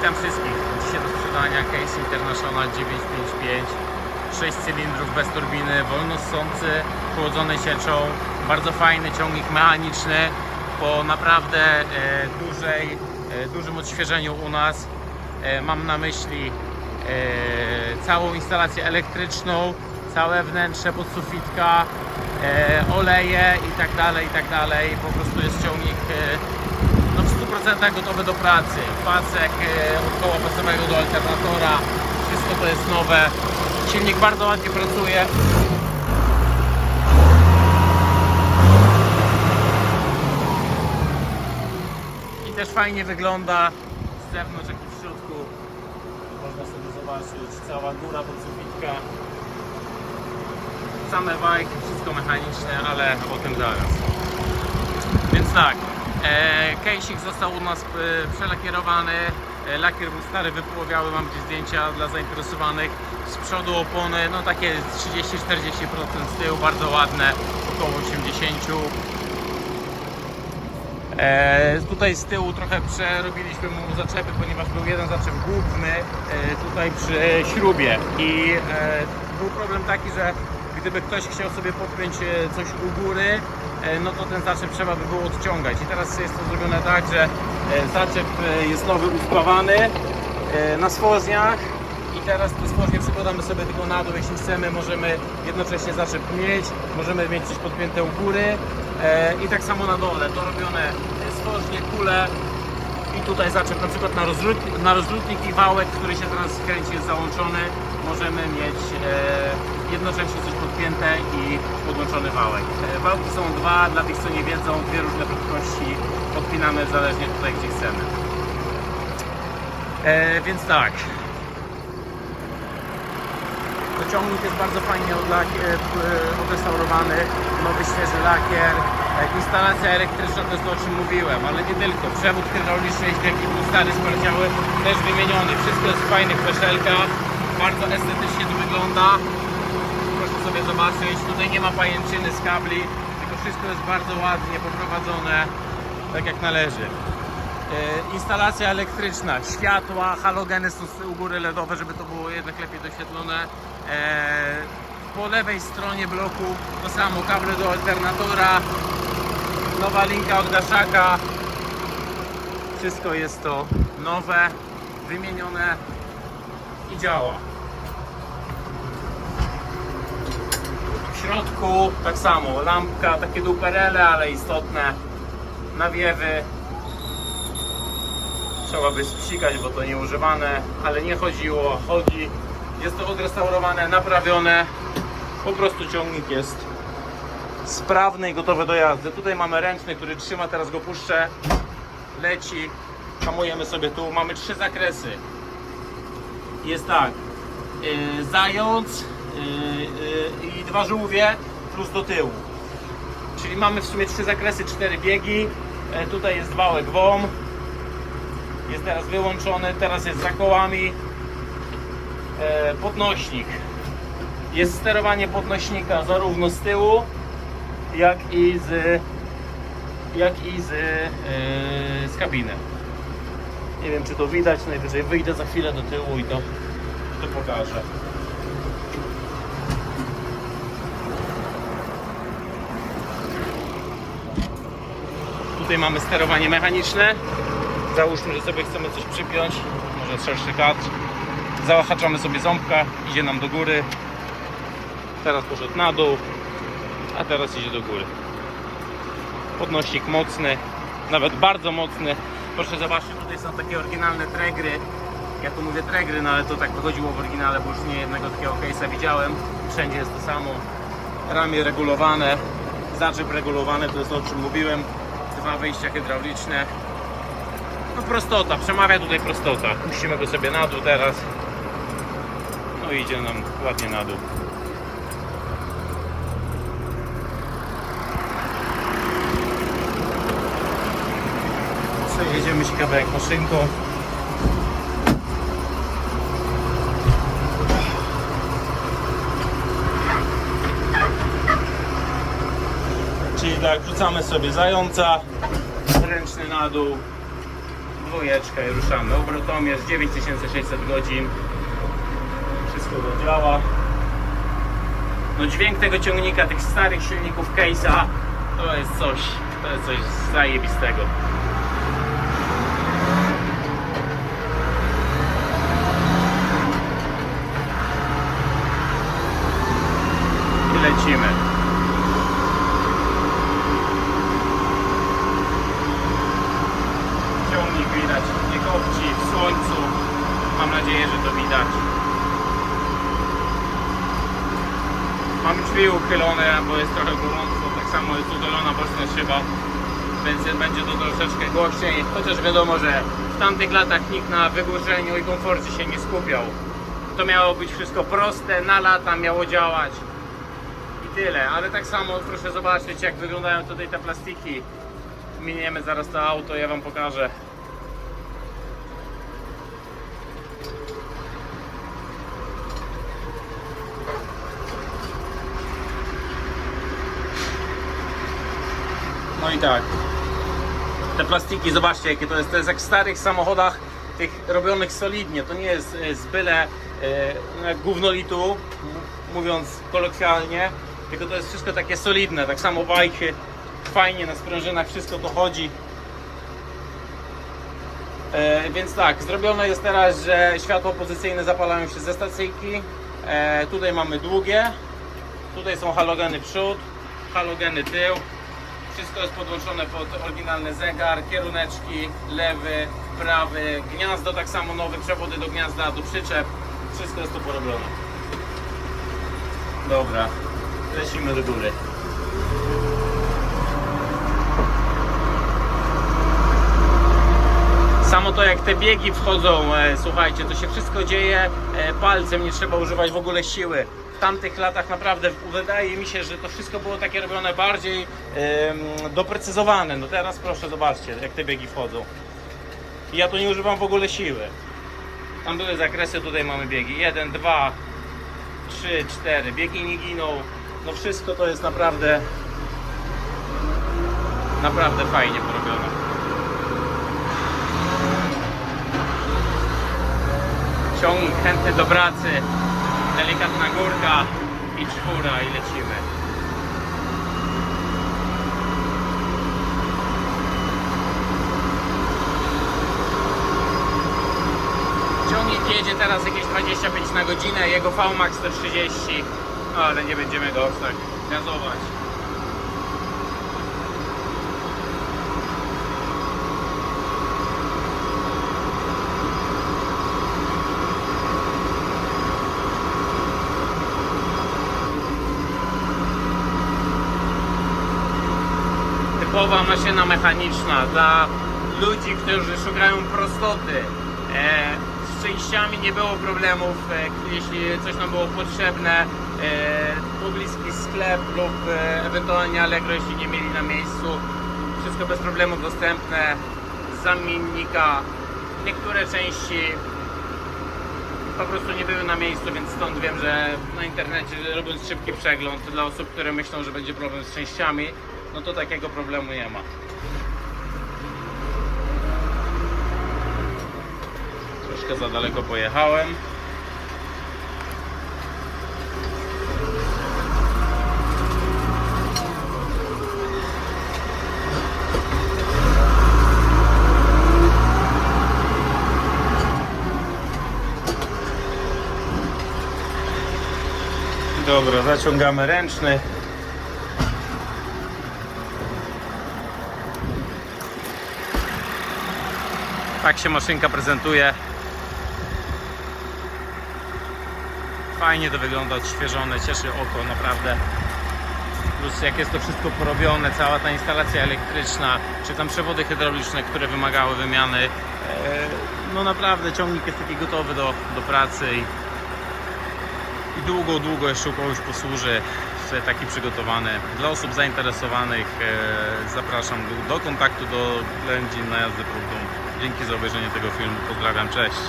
Witam wszystkich. Dzisiaj do sprzedania Case International 955. 6 cylindrów bez turbiny, wolno ssący, chłodzony sieczą. Bardzo fajny ciągnik mechaniczny po naprawdę e, dużej, e, dużym odświeżeniu u nas. E, mam na myśli e, całą instalację elektryczną, całe wnętrze podsufitka, e, oleje i tak dalej, i tak dalej. Po prostu jest ciągnik e, 100% gotowy do pracy. Pasek e, od koła pasowego do alternatora, wszystko to jest nowe. Silnik bardzo ładnie pracuje. I też fajnie wygląda z zewnątrz, jak i w środku. Można sobie zobaczyć cała góra podsufitka. Same wajki, wszystko mechaniczne, ale o tym zaraz. Więc tak, kejsik został u nas e, przelakierowany. E, lakier był stary, wypłowiały, mam gdzieś zdjęcia dla zainteresowanych. Z przodu opony, no takie 30-40% z tyłu, bardzo ładne, około 80. E, tutaj z tyłu trochę przerobiliśmy mu zaczepy, ponieważ był jeden zaczep główny e, tutaj przy śrubie i e, był problem taki, że gdyby ktoś chciał sobie podpiąć e, coś u góry, e, no to ten zaczep trzeba by było odciągać. I teraz jest to zrobione tak, że e, zaczep e, jest nowy uspawany e, na swoźniach i teraz te swoźnie przykładamy sobie tylko na dół, jeśli chcemy, możemy jednocześnie zaczep mieć, możemy mieć coś podpięte u góry. E, i tak samo na dole, to robione e, swoźnie, kule. I tutaj zaczep na przykład na rozrzutnik, na rozrzutnik i wałek, który się teraz kręci jest załączony, możemy mieć e, jednocześnie coś i podłączony wałek. E, wałki są dwa, dla tych co nie wiedzą, dwie różne prędkości, podpinamy zależnie tutaj gdzie chcemy. E, więc tak, to ciągnik jest bardzo fajnie e, e, odrestaurowany, nowy świeży lakier, instalacja elektryczna to jest to o czym mówiłem, ale nie tylko. Przewód hydrauliczny jaki był stary, sprawdziały, też wymieniony. Wszystko jest w fajnych peszelkach, bardzo estetycznie to wygląda. Sobie zobaczyć, tutaj nie ma pajęczyny z kabli, tylko wszystko jest bardzo ładnie poprowadzone, tak jak należy. E, instalacja elektryczna, światła, halogeny są tyłu góry LEDowe, żeby to było jednak lepiej doświetlone. E, po lewej stronie bloku to samo, kable do alternatora, nowa linka od gaszaka. Wszystko jest to nowe, wymienione i działa. W środku tak samo, lampka, takie duperele, ale istotne, nawiewy, trzeba by spsikać, bo to nieużywane, ale nie chodziło, chodzi. Jest to odrestaurowane, naprawione. Po prostu ciągnik jest sprawny i gotowy do jazdy. Tutaj mamy ręczny, który trzyma, teraz go puszczę. Leci, hamujemy sobie tu. Mamy trzy zakresy. Jest tak, yy, zając i dwa żółwie plus do tyłu. Czyli mamy w sumie trzy zakresy, cztery biegi. E, tutaj jest wałek WOM, jest teraz wyłączony, teraz jest za kołami e, podnośnik. Jest sterowanie podnośnika zarówno z tyłu, jak i z, jak i z, e, z kabiny. Nie wiem czy to widać, najwyżej wyjdę za chwilę do tyłu i to, to pokażę. Tutaj mamy sterowanie mechaniczne. Załóżmy, że sobie chcemy coś przypiąć, może szerszy kadr. Zahaczamy sobie ząbka, idzie nam do góry. Teraz poszedł na dół, a teraz idzie do góry. Podnośnik mocny, nawet bardzo mocny. Proszę zobaczcie, tutaj są takie oryginalne tregry. Ja tu mówię tregry, no ale to tak wychodziło w oryginale, bo już nie jednego takiego case'a widziałem. Wszędzie jest to samo. Ramię regulowane, zaczep regulowany, to jest o czym mówiłem. Dwa wyjścia hydrauliczne. No prostota, przemawia tutaj prostota. Puścimy go sobie na dół teraz. No i idzie nam ładnie na dół. Przejedziemy się kawałek maszynką. Czyli tak, wrzucamy sobie zająca, ręczny na dół, dwójeczka i ruszamy. Obrotomierz 9600 godzin. Wszystko to działa. No dźwięk tego ciągnika, tych starych silników Case'a to jest coś, to jest coś zajebistego. I lecimy. Ciągnik widać, nie słońcu. Mam nadzieję, że to widać. Mam drzwi uchylone, bo jest trochę gorąco. Tak samo jest uchylona boczna szyba, więc będzie to troszeczkę głośniej. Chociaż wiadomo, że w tamtych latach nikt na wygłuszeniu i komforcie się nie skupiał. To miało być wszystko proste, na lata miało działać i tyle. Ale tak samo proszę zobaczyć, jak wyglądają tutaj te plastiki. Miniemy zaraz to auto, ja Wam pokażę. No i tak. Te plastiki, zobaczcie jakie to jest. To jest jak w starych samochodach tych robionych solidnie. To nie jest e, z byle e, no gównolitu, mówiąc kolokwialnie, tylko to jest wszystko takie solidne. Tak samo bajki, fajnie na sprężynach wszystko to chodzi. E, więc tak, zrobione jest teraz, że światła pozycyjne zapalają się ze stacyjki. E, tutaj mamy długie. Tutaj są halogeny przód, halogeny tył. Wszystko jest podłączone pod oryginalny zegar, kieruneczki, lewy, prawy, gniazdo tak samo nowe, przewody do gniazda, do przyczep. Wszystko jest tu porobione. Dobra, lecimy do góry. Samo to jak te biegi wchodzą, e, słuchajcie, to się wszystko dzieje e, palcem, nie trzeba używać w ogóle siły. W tamtych latach naprawdę wydaje mi się, że to wszystko było takie robione bardziej em, doprecyzowane. No teraz proszę zobaczcie, jak te biegi wchodzą. I ja tu nie używam w ogóle siły. Tam były zakresy, tutaj mamy biegi. 1, 2, 3, 4. Biegi nie giną. No wszystko to jest naprawdę naprawdę fajnie porobione. Ciągnik chętny do pracy, delikatna górka i czwóra i lecimy. Ciągnik jedzie teraz jakieś 25 na godzinę, jego VMAX 130, no ale nie będziemy go tak gazować. Typowa maszyna mechaniczna dla ludzi, którzy szukają prostoty. E, z częściami nie było problemów, e, jeśli coś nam było potrzebne, e, pobliski sklep lub ewentualnie Allegro, jeśli nie mieli na miejscu. Wszystko bez problemu dostępne zamiennika. Niektóre części po prostu nie były na miejscu, więc stąd wiem, że na internecie robiąc szybki przegląd dla osób, które myślą, że będzie problem z częściami, no to takiego problemu nie ma. Troszkę za daleko pojechałem. Dobra, zaciągamy ręczny. Tak się maszynka prezentuje. Fajnie to wygląda, odświeżone, cieszy oko naprawdę. Plus jak jest to wszystko porobione, cała ta instalacja elektryczna, czy tam przewody hydrauliczne, które wymagały wymiany. e, No naprawdę ciągnik jest taki gotowy do, do pracy i, i długo, długo jeszcze u kogoś posłuży. Sobie taki przygotowany. Dla osób zainteresowanych e, zapraszam do, kontaktu do Lędzin na jazdę próbną. Dzięki za obejrzenie tego filmu. Pozdrawiam, cześć.